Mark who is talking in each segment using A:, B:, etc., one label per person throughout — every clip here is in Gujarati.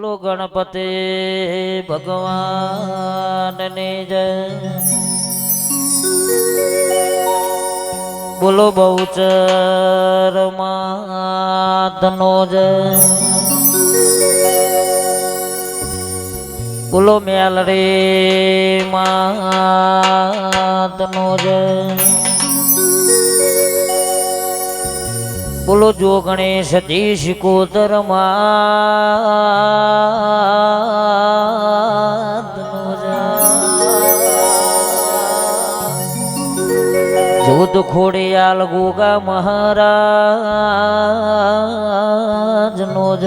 A: બોલો ગણપતિ ભગવાનની જય. બોલો બહુચર માતનો જય. બોલો મેલ રે માતનો જય. બોલો જો ગણેશ દેશ કોતર જોધ ખોડિયાલ ગોગા મહારાજ નો જ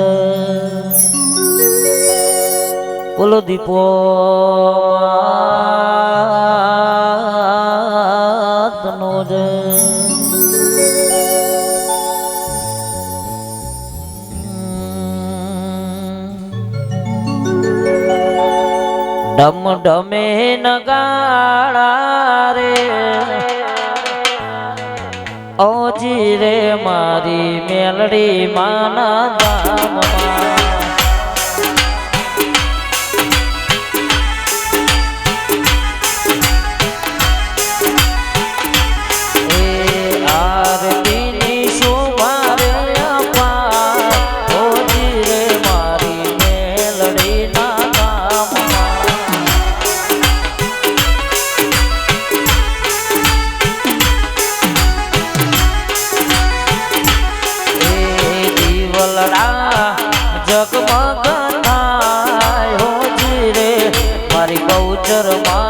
A: બોલો દીપો નો જય. ડમ ડમે નગાળા રે. ઓજી રે મારી મેલડી માના દામમાં Cho.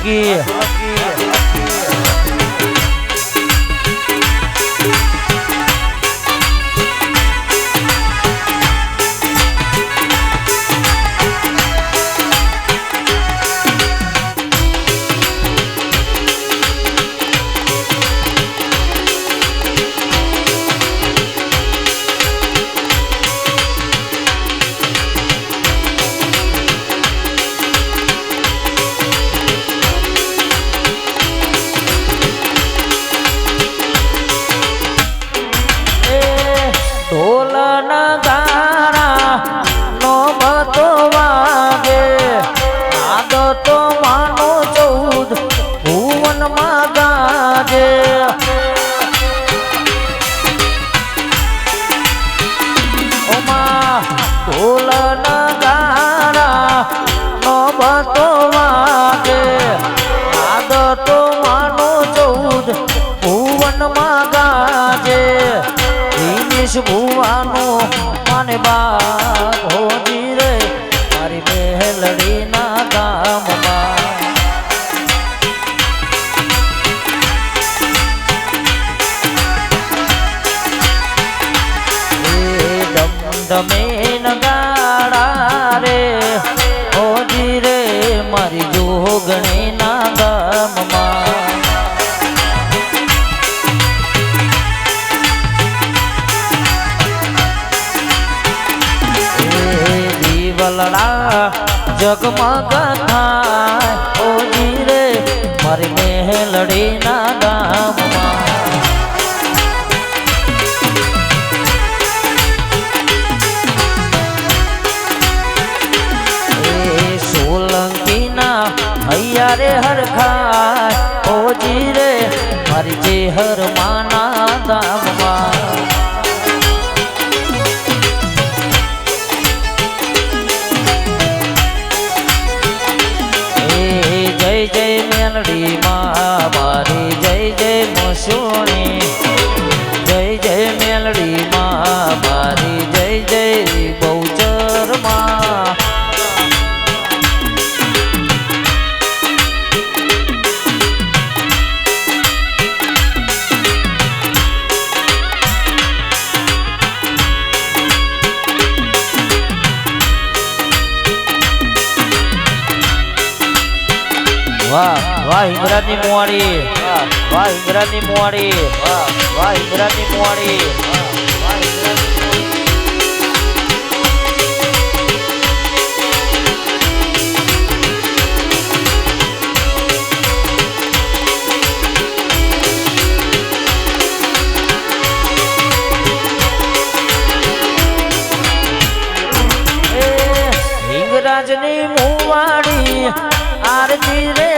A: aqui. ভোলানা મેલડીના ગામમાં. સોલંકીના હૈયા રે હરખાય, ઓજી રે મારી જે હરમાના દામમાં. જય જય મેલડીમાં વાહ વાહ હિંગરાજની મુવાડી. વાહ હિંગરાજની મુવાડી. વાહ હિંગરાજની મોવાડી. રાજની મુવાડી આરતી રે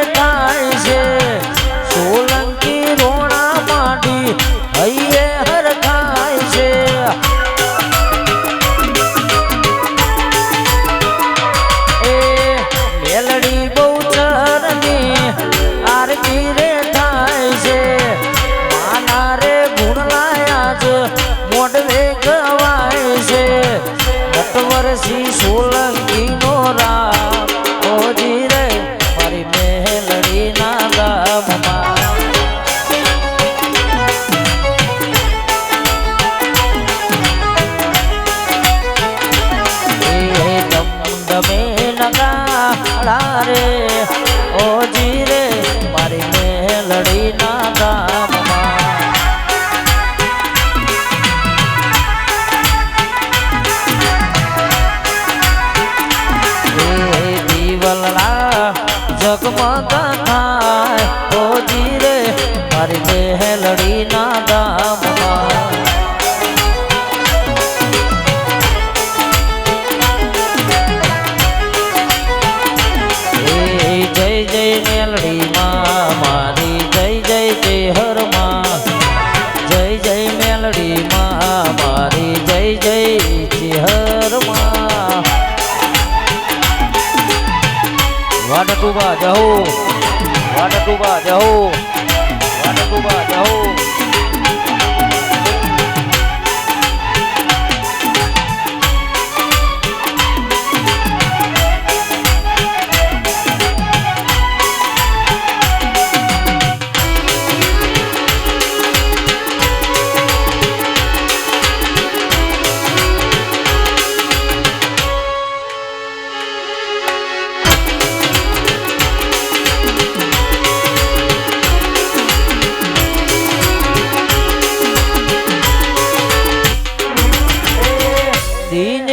A: રે ઓ જી રે મારી મેલડી ના ગામ વાટુબા જહો. વાટુબા જહો.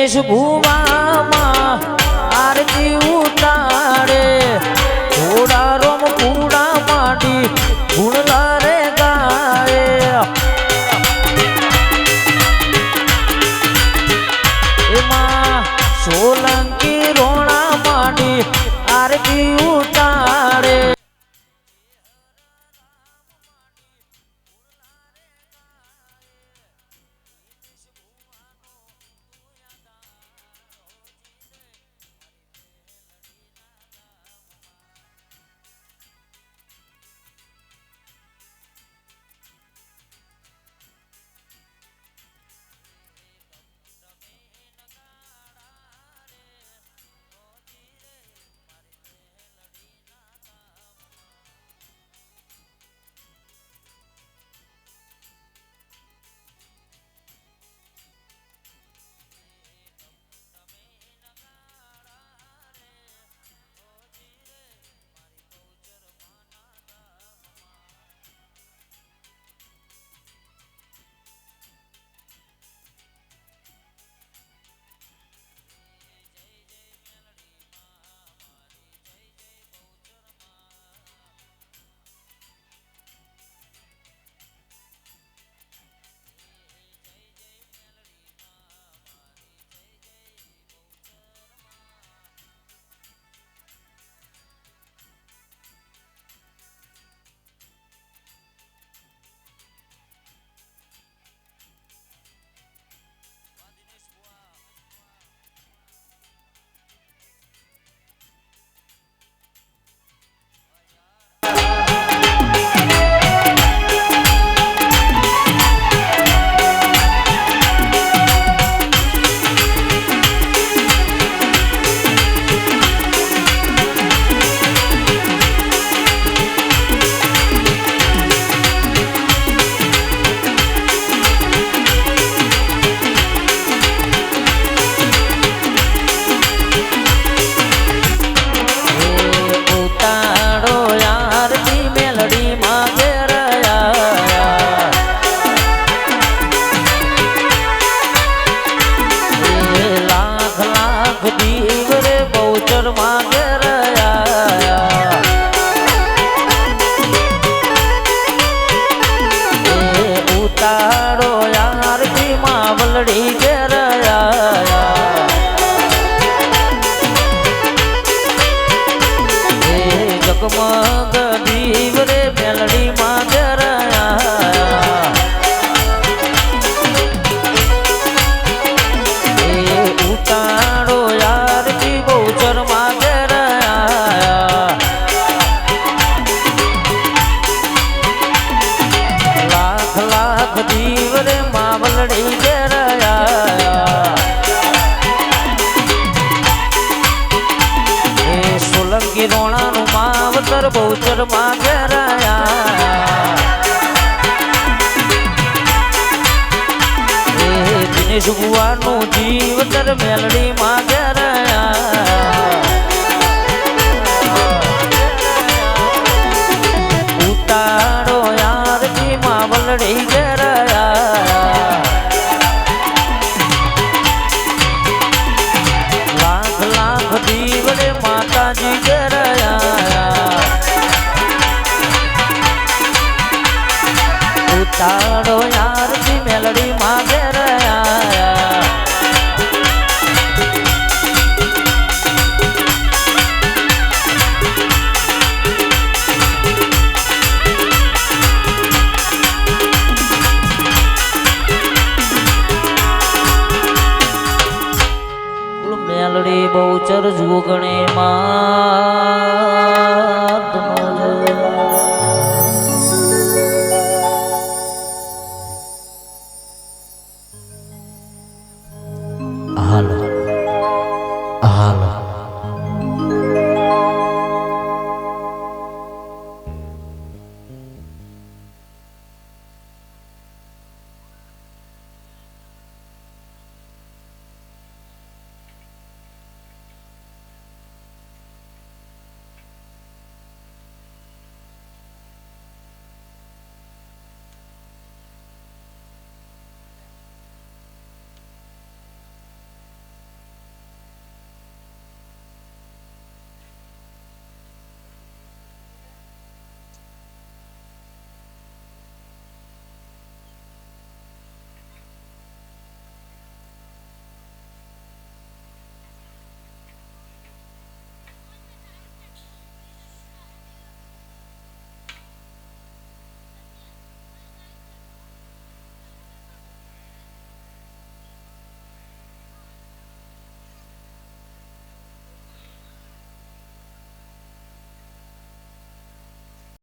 A: દેશ ભૂવા வாங்க સુગવાનું જીવતર મેલડી માં ગરાયા ઉતારો યારથી માં વલડી ગરાયા લાખ લાખ દીવડે માતાજી ગરાયા ઉતારો યારથી મેલડી માં ગરાયા ah